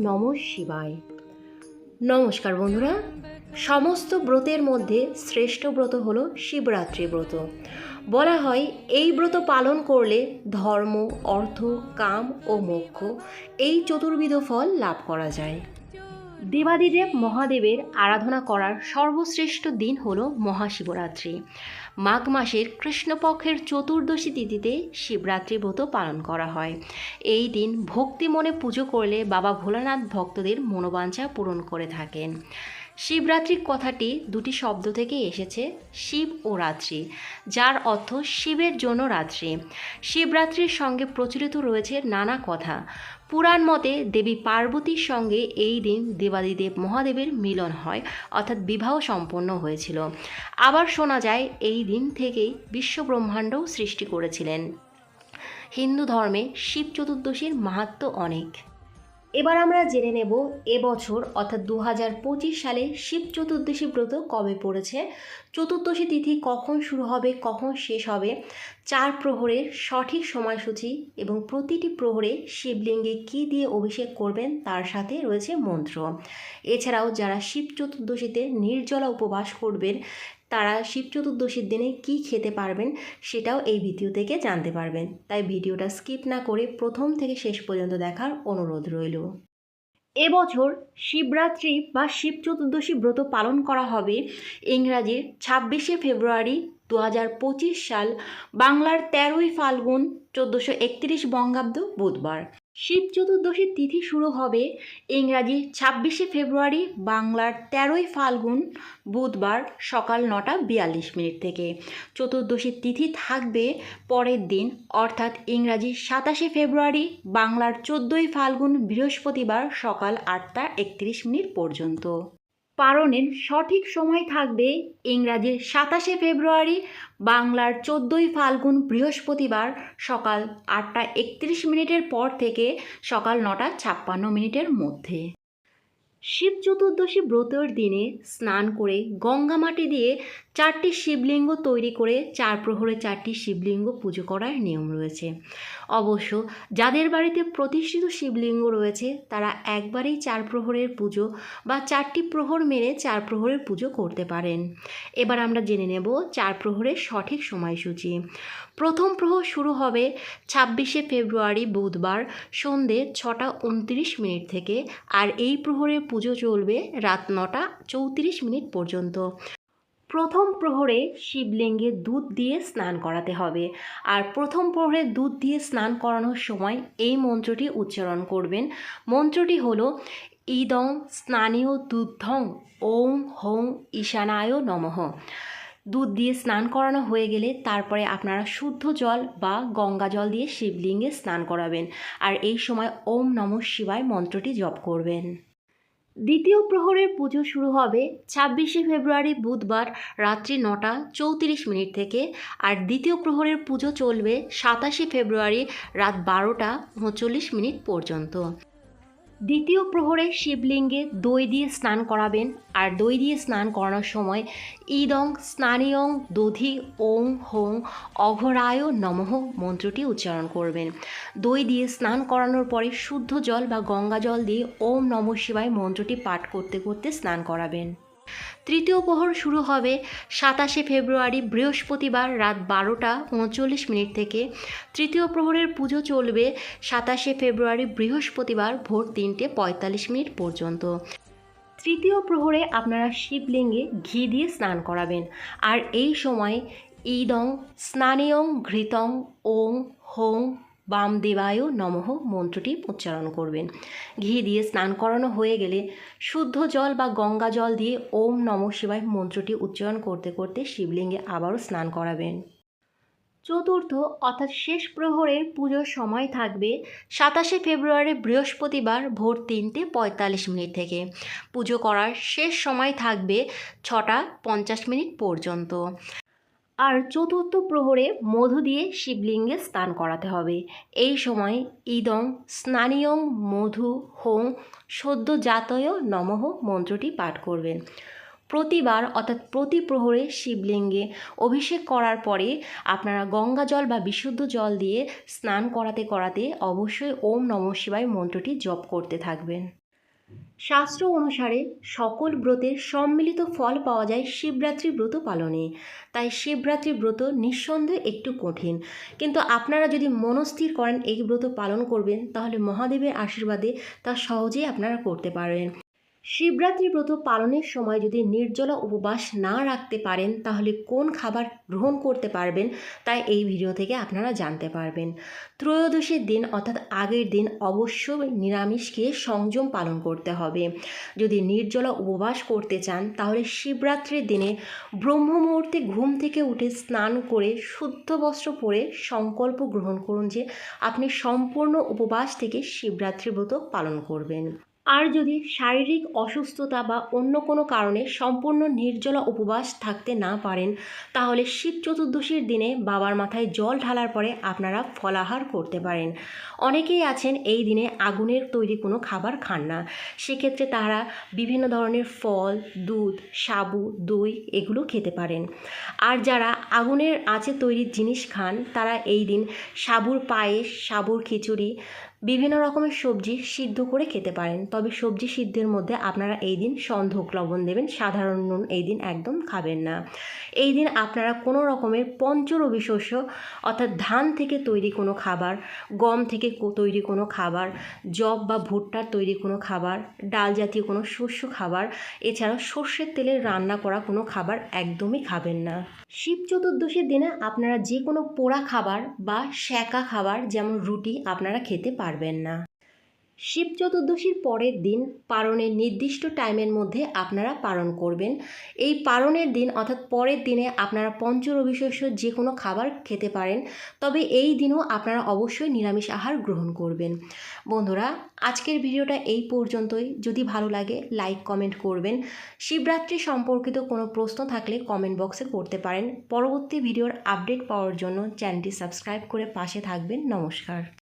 নম শিবায়। নমস্কার বন্ধুরা, সমস্ত ব্রতের মধ্যে শ্রেষ্ঠ ব্রত হলো শিবরাত্রি ব্রত। বলা হয়, এই ব্রত পালন করলে ধর্ম, অর্থ, কাম ও মোক্ষ, এই চতুর্বিধ ফল লাভ করা যায়। দেবাদিদেব মহাদেবের আরাধনা করার সর্বশ্রেষ্ঠ দিন হল মহাশিবরাত্রি। মাঘ মাসের কৃষ্ণপক্ষের চতুর্দশী তিথিতে শিবরাত্রি ব্রত পালন করা হয়। এই দিন ভক্তি মনে পুজো করলে বাবা ভোলানাথ ভক্তদের মনোবাঞ্ছা পূরণ করে থাকেন। শিবরাত্রি কথাটি দুটি শব্দ থেকে এসেছে, শিব ও রাত্রি, যার অর্থ শিবের জন্য রাত্রি। শিবরাত্রির সঙ্গে প্রচলিত রয়েছে নানা কথা। পুরাণ মতে দেবী পার্বতীর সঙ্গে এই দিন দেবাদিদেব মহাদেবের মিলন হয়, অর্থাৎ বিবাহ সম্পন্ন হয়েছিল। আবার শোনা যায়, এই দিন থেকেই বিশ্বব্রহ্মাণ্ডও সৃষ্টি করেছিলেন। হিন্দু ধর্মে শিব চতুর্দশীর মাহাত্ম অনেক। এবার আমরা জেনে নেব এবছর অর্থাৎ দু হাজার পঁচিশ সালে শিব চতুর্দশী ব্রত কবে পড়েছে। চতুর্দশী তিথি কখন শুরু হবে, কখন শেষ হবে, চার প্রহরের সঠিক সময়সূচি এবং প্রতিটি প্রহরে শিবলিঙ্গে কী দিয়ে অভিষেক করবেন তার সাথে রয়েছে মন্ত্র। এছাড়াও যারা শিব চতুর্দশীতে নির্জলা উপবাস করবেন তারা শিব চতুর্দশীর দিনে কি খেতে পারবেন সেটাও এই ভিডিও থেকে জানতে পারবেন। তাই ভিডিওটা স্কিপ না করে প্রথম থেকে শেষ পর্যন্ত দেখার অনুরোধ রইল। এবছর শিবরাত্রি বা শিব চতুর্দশী ব্রত পালন করা হবে ইংরাজির ছাব্বিশে ফেব্রুয়ারি দু হাজার পঁচিশ সাল বাংলার তেরোই ফাল্গুন চোদ্দোশো একত্রিশ বঙ্গাব্দ বুধবার। শিব চতুর্দশীর তিথি শুরু হবে ইংরাজি ছাব্বিশে ফেব্রুয়ারি, বাংলার তেরোই ফাল্গুন বুধবার সকাল নটা বিয়াল্লিশ মিনিট থেকে। চতুর্দশীর তিথি থাকবে পরের দিন, অর্থাৎ ইংরাজি সাতাশে ফেব্রুয়ারি, বাংলার চোদ্দোই ফাল্গুন বৃহস্পতিবার সকাল আটটা একত্রিশ মিনিট পর্যন্ত। পালনের সঠিক সময় থাকবে ইংরাজির সাতাশে ফেব্রুয়ারি, বাংলার চোদ্দোই ফাল্গুন বৃহস্পতিবার সকাল আটটা একত্রিশ মিনিটের পর থেকে সকাল নটা ছাপ্পান্ন মিনিটের মধ্যে। শিব চতুর্দশী ব্রতের দিনে স্নান করে গঙ্গা মাটি দিয়ে চারটি শিবলিঙ্গ তৈরি করে চার প্রহরে চারটি শিবলিঙ্গ পুজো করার নিয়ম রয়েছে। অবশ্য যাদের বাড়িতে প্রতিষ্ঠিত শিবলিঙ্গ রয়েছে, তারা একবারেই চার প্রহরের পুজো বা চারটি প্রহর মেরে চার প্রহরের পুজো করতে পারেন। এবার আমরা জেনে নেব চার প্রহরের সঠিক সময়সূচি। প্রথম প্রহর শুরু হবে ছাব্বিশে ফেব্রুয়ারি বুধবার সন্ধে ছটা উনত্রিশ মিনিট থেকে, আর এই প্রহরের পুজো চলবে রাত নটা চৌত্রিশ মিনিট পর্যন্ত। প্রথম প্রহরে শিবলিঙ্গে দুধ দিয়ে স্নান করাতে হবে। আর প্রথম প্রহরে দুধ দিয়ে স্নান করানোর সময় এই মন্ত্রটি উচ্চারণ করবেন। মন্ত্রটি হলো, ইদং স্নানীয় দুধং ওং হং ঈশানায় নমঃ। দুধ দিয়ে স্নান করানো হয়ে গেলে তারপরে আপনারা শুদ্ধ জল বা গঙ্গা জল দিয়ে শিবলিঙ্গে স্নান করাবেন। আর এই সময় ওম নম শিবায় মন্ত্রটি জপ করবেন। দ্বিতীয় প্রহরের পুজো শুরু হবে ছাব্বিশে ফেব্রুয়ারি বুধবার রাত্রি নটা চৌত্রিশ মিনিট থেকে আর দ্বিতীয় প্রহরের পুজো চলবে সাতাশে ফেব্রুয়ারি রাত বারোটা উনচল্লিশ মিনিট পর্যন্ত। দ্বিতীয় প্রহরে শিবলিঙ্গে দই দিয়ে স্নান করাবেন। আর দই দিয়ে স্নান করানোর সময় ইদং স্নানিয়ং দধি ওং হোং অঘরায় নমঃ মন্ত্রটি উচ্চারণ করবেন। দই দিয়ে স্নান করানোর পরে শুদ্ধ জল বা গঙ্গা জল দিয়ে ওম নম শিবায় মন্ত্রটি পাঠ করতে করতে স্নান করাবেন। তৃতীয় প্রহর শুরু হবে সাতাশে ফেব্রুয়ারি, বৃহস্পতিবার রাত বারোটা উনচল্লিশ মিনিট থেকে। তৃতীয় প্রহরের পুজো চলবে সাতাশে ফেব্রুয়ারি, বৃহস্পতিবার ভোর তিনটে পঁয়তাল্লিশ মিনিট পর্যন্ত। তৃতীয় প্রহরে আপনারা শিবলিঙ্গে ঘি দিয়ে স্নান করাবেন। আর এই সময় ইদং স্নানীয়ং ঘৃতং ওং হোং বামদেবায় নমঃ মন্ত্রটি উচ্চারণ করবেন। ঘি দিয়ে স্নান করানো হয়ে গেলে শুদ্ধ জল বা গঙ্গা জল দিয়ে ওম নম শিবায় মন্ত্রটি উচ্চারণ করতে করতে শিবলিঙ্গে আবারও স্নান করাবেন। চতুর্থ, অর্থাৎ শেষ প্রহরের পুজোর সময় থাকবে সাতাশে ফেব্রুয়ারি বৃহস্পতিবার ভোর তিনটে পঁয়তাল্লিশ মিনিট থেকে। পুজো করার শেষ সময় থাকবে ছটা পঞ্চাশ মিনিট পর্যন্ত। আর চতুর্থ প্রহরে মধু দিয়ে শিবলিঙ্গে স্নান করাতে হবে। এই সময় ইদং স্নানীয়ং মধু হোং সদ্য জাতয় নমঃ মন্ত্রটি পাঠ করবেন। প্রতিবার অর্থাৎ প্রতি প্রহরে শিবলিঙ্গে অভিষেক করার পরে আপনারা গঙ্গা জল বা বিশুদ্ধ জল দিয়ে স্নান করাতে করাতে অবশ্যই ওম নম শিবায় মন্ত্রটি জপ করতে থাকবেন। শাস্ত্র অনুসারে সকল ব্রতের সম্মিলিত ফল পাওয়া যায় শিবরাত্রি ব্রত পালনে। তাই শিবরাত্রি ব্রত নিঃসন্দেহে একটু কঠিন। কিন্তু আপনারা যদি মনস্থির করেন এই ব্রত পালন করবেন, তাহলে মহাদেবের আশীর্বাদে তা সহজেই আপনারা করতে পারবেন। শিবরাত্রি ব্রত পালনের সময় যদি নির্জলা উপবাস না রাখতে পারেন, তাহলে কোন খাবার গ্রহণ করতে পারবেন তাই এই ভিডিও থেকে আপনারা জানতে পারবেন। ত্রয়োদশীর দিন অর্থাৎ আগের দিন অবশ্যই নিরামিষ খেয়ে সংযম পালন করতে হবে। যদি নির্জলা উপবাস করতে চান, তাহলে শিবরাত্রির দিনে ব্রহ্ম মুহূর্তে ঘুম থেকে উঠে স্নান করে শুদ্ধ বস্ত্র পরে সংকল্প গ্রহণ করুন যে আপনি সম্পূর্ণ উপবাস থেকে শিবরাত্রি ব্রত পালন করবেন। আর যদি শারীরিক অসুস্থতা বা অন্য কোনো কারণে সম্পূর্ণ নির্জলা উপবাস থাকতে না পারেন, তাহলে শিব চতুর্দশীর দিনে বাবার মাথায় জল ঢালার পরে আপনারা ফলাহার করতে পারেন। অনেকেই আছেন এই দিনে আগুনের তৈরি কোনো খাবার খান না। সেক্ষেত্রে তারা বিভিন্ন ধরনের ফল, দুধ, সাবু, দই এগুলো খেতে পারেন। আর যারা আগুনের আঁচে তৈরি জিনিস খান, তারা এই দিন সাবুর পায়েস, সাবুর খিচুড়ি বিভিন্ন রকমের সবজি সিদ্ধ করে খেতে পারেন। তবে সবজি সিদ্ধের মধ্যে আপনারা এই দিন সন্ধক লবণ দেবেন। সাধারণ নুন এই দিন একদম খাবেন না। এই দিন আপনারা কোনো রকমের পঞ্চরবি শস্য, অর্থাৎ ধান থেকে তৈরি কোনো খাবার, গম থেকে তৈরি কোনো খাবার জব বা ভুট্টার তৈরি কোনো খাবার, ডাল জাতীয় কোনো শস্য খাবার, এছাড়াও সর্ষের তেলে রান্না করা কোনো খাবার একদমই খাবেন না। শিব চতুর্দশীর দিনে আপনারা যে কোনো পোড়া খাবার বা শ্যাকা খাবার, যেমন রুটি, আপনারা খেতে পারবেন না। শিব চতুর্দশীর পরের দিন পারণের নির্দিষ্ট টাইমের মধ্যে আপনারা পালন করবেন। এই পারণের দিন অর্থাৎ পরের দিনে আপনারা পঞ্চরবিশস্য যে কোনো খাবার খেতে পারেন, তবে এই দিনও আপনারা অবশ্যই নিরামিষ আহার গ্রহণ করবেন। বন্ধুরা, আজকের ভিডিওটা এই পর্যন্তই। যদি ভালো লাগে, লাইক, কমেন্ট করবেন। শিবরাত্রি সম্পর্কিত কোনো প্রশ্ন থাকলে কমেন্ট বক্সে করতে পারেন। পরবর্তী ভিডিওর আপডেট পাওয়ার জন্য চ্যানেলটি সাবস্ক্রাইব করে পাশে থাকবেন। নমস্কার।